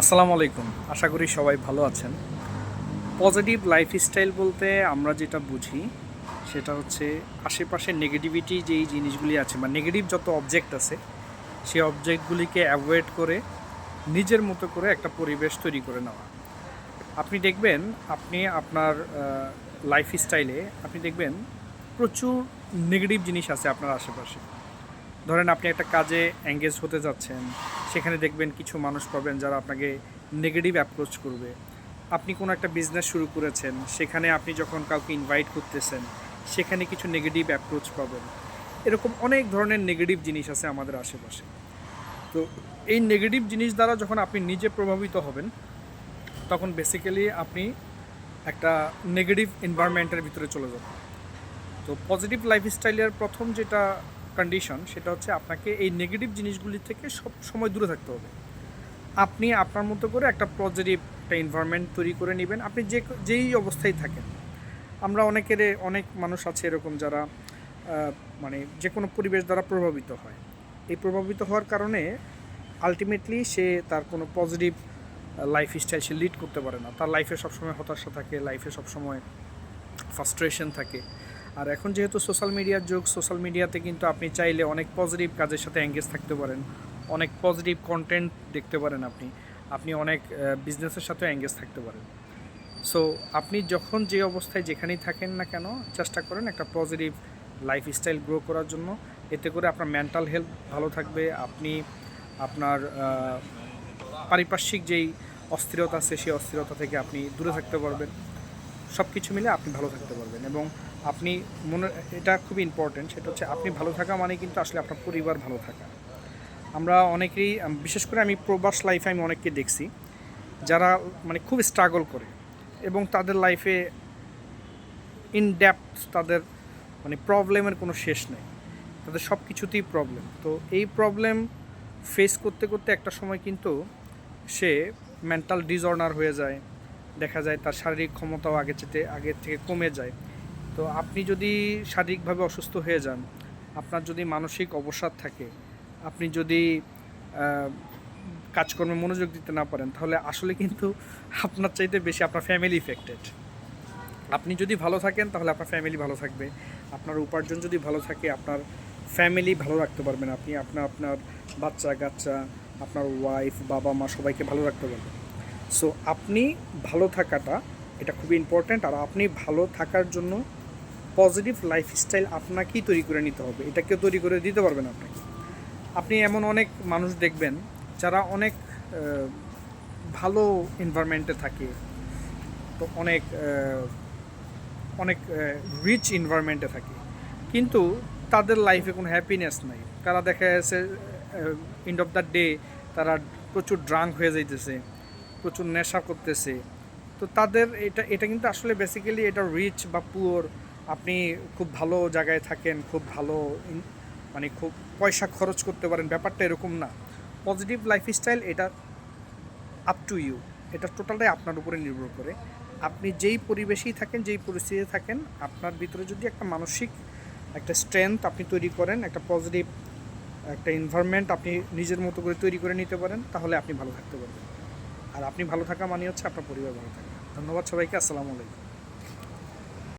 আসসালামু আলাইকুম। আশা করি সবাই ভালো আছেন। পজিটিভ লাইফস্টাইল বলতে আমরা যেটা বুঝি, সেটা হচ্ছে আশেপাশে নেগেটিভিটি যেই জিনিসগুলি আছে বা নেগেটিভ যত অবজেক্ট আছে, সেই অবজেক্টগুলিকে অ্যাভয়েড করে নিজের মতো করে একটা পরিবেশ তৈরি করে নেওয়া। আপনি দেখবেন, আপনি আপনার লাইফস্টাইলে আপনি দেখবেন প্রচুর নেগেটিভ জিনিস আছে আপনার আশেপাশে। ধরেন আপনি একটা কাজে এঙ্গেজ হতে যাচ্ছেন, সেখানে দেখবেন কিছু মানুষ পাবেন যারা আপনাকে নেগেটিভ অ্যাপ্রোচ করবে। আপনি কোনো একটা বিজনেস শুরু করেছেন, সেখানে আপনি যখন কাউকে ইনভাইট করতেছেন, সেখানে কিছু নেগেটিভ অ্যাপ্রোচ পাবেন। এরকম অনেক ধরনের নেগেটিভ জিনিস আছে আমাদের আশেপাশে। তো এই নেগেটিভ জিনিস দ্বারা যখন আপনি নিজে প্রভাবিত হবেন, তখন বেসিক্যালি আপনি একটা নেগেটিভ এনভায়রনমেন্টের ভিতরে চলে যাবেন। তো পজিটিভ লাইফস্টাইলের প্রথম যেটা কন্ডিশন সেটা হচ্ছে আপনাকে এই নেগেটিভ জিনিসগুলি থেকে সব সময় দূরে থাকতে হবে। আপনি আপনার মতো করে একটা পজিটিভ একটা এনভায়রনমেন্ট তৈরি করে নেবেন। আপনি যে যেই অবস্থায় থাকেন। আমরা অনেকের অনেক মানুষ আছে এরকম যারা মানে যে কোনো পরিবেশ দ্বারা প্রভাবিত হয়। এই প্রভাবিত হওয়ার কারণে আলটিমেটলি সে তার কোনো পজিটিভ লাইফ স্টাইল সে লিড করতে পারে না। তার লাইফে সবসময় হতাশা থাকে লাইফে সবসময় ফ্রাস্ট্রেশন থাকে। আর এখন যেহেতু সোশ্যাল মিডিয়ার যুগ সোশ্যাল মিডিয়াতে কিন্তু আপনি চাইলে অনেক পজিটিভ কাজের সাথে এঙ্গেজ থাকতে পারেন। অনেক পজিটিভ কন্টেন্ট দেখতে পারেন আপনি। আপনি অনেক বিজনেসের সাথে এঙ্গেজ থাকতে পারেন। সো আপনি যখন যে অবস্থায় যেখানেই থাকেন না কেন, চেষ্টা করেন একটা পজিটিভ লাইফস্টাইল গ্রো করার জন্য। এতে করে আপনার মেন্টাল হেলথ ভালো থাকবে। আপনি আপনার পারিপার্শ্বিক যেই অস্থিরতা আছে, সেই অস্থিরতা থেকে আপনি দূরে থাকতে পারবেন। সব কিছু মিলে আপনি ভালো থাকতে পারবেন এবং আপনি মনে, এটা খুব ইম্পর্টেন্ট সেটা হচ্ছে আপনি ভালো থাকা মানে কিন্তু আসলে আপনার পরিবার ভালো থাকা। আমরা অনেকেই, বিশেষ করে আমি প্রবাস লাইফে আমি অনেককে দেখছি, যারা মানে খুব স্ট্রাগল করে এবং তাদের লাইফে ইন ডেপথ তাদের মানে প্রবলেমের কোনো শেষ নেই। তাদের সব কিছুতেই প্রবলেম তো এই প্রবলেম ফেস করতে করতে একটা সময় কিন্তু সে মেন্টাল ডিসঅর্ডার হয়ে যায়, দেখা যায় তার শারীরিক ক্ষমতাও আগে চেতে আগের থেকে কমে যায়। তো আপনি যদি শারীরিকভাবে অসুস্থ হয়ে যান, আপনার যদি মানসিক অবসাদ থাকে, আপনি যদি কাজকর্মে মনোযোগ দিতে না পারেন, তাহলে আসলে কিন্তু আপনার চাইতে বেশি আপনার ফ্যামিলি ইফেক্টেড আপনি যদি ভালো থাকেন, তাহলে আপনার ফ্যামিলি ভালো থাকবে। আপনার উপার্জন যদি ভালো থাকে, আপনার ফ্যামিলি ভালো রাখতে পারবেন আপনি। আপনার আপনার বাচ্চা, কাচ্চা, আপনার ওয়াইফ বাবা, মা সবাইকে ভালো রাখতে পারবেন। সো আপনি ভালো থাকাটা এটা খুবই ইম্পর্ট্যান্ট আর আপনি ভালো থাকার জন্য পজিটিভ লাইফস্টাইল আপনাকেই তৈরি করে নিতে হবে। এটা কেউ তৈরি করে দিতে পারবেন আপনাকে আপনি এমন অনেক মানুষ দেখবেন যারা অনেক ভালো এনভায়রনমেন্টে থাকে। তো অনেক অনেক রিচ এনভায়রনমেন্টে থাকে। কিন্তু তাদের লাইফে কোনো হ্যাপিনেস নাই। তারা দেখা যাচ্ছে এন্ড অফ দ্য ডে তারা প্রচুর ড্রাঙ্ক হয়ে যাইতেছে, প্রচুর নেশা করতেছে। তো তাদের এটা এটা কিন্তু আসলে বেসিক্যালি এটা রিচ বা পুয়ার আপনি খুব ভালো জায়গায় থাকেন, খুব ভালো মানে খুব পয়সা খরচ করতে পারেন, ব্যাপারটা এরকম না। পজিটিভ লাইফস্টাইল এটা আপ টু ইউ এটা টোটালটাই আপনার উপরে নির্ভর করে। আপনি যেই পরিবেশেই থাকেন, যেই পরিস্থিতিতে থাকেন, আপনার ভিতরে যদি একটা মানসিক একটা স্ট্রেংথ আপনি তৈরি করেন, একটা পজিটিভ একটা এনভায়রনমেন্ট আপনি নিজের মতো করে তৈরি করে নিতে পারেন, তাহলে আপনি ভালো থাকতে পারবেন। আর আপনি ভালো থাকা মানে হচ্ছে আপনার পরিবার ভালো থাকা। ধন্যবাদ সবাইকে, আসসালামু আলাইকুম।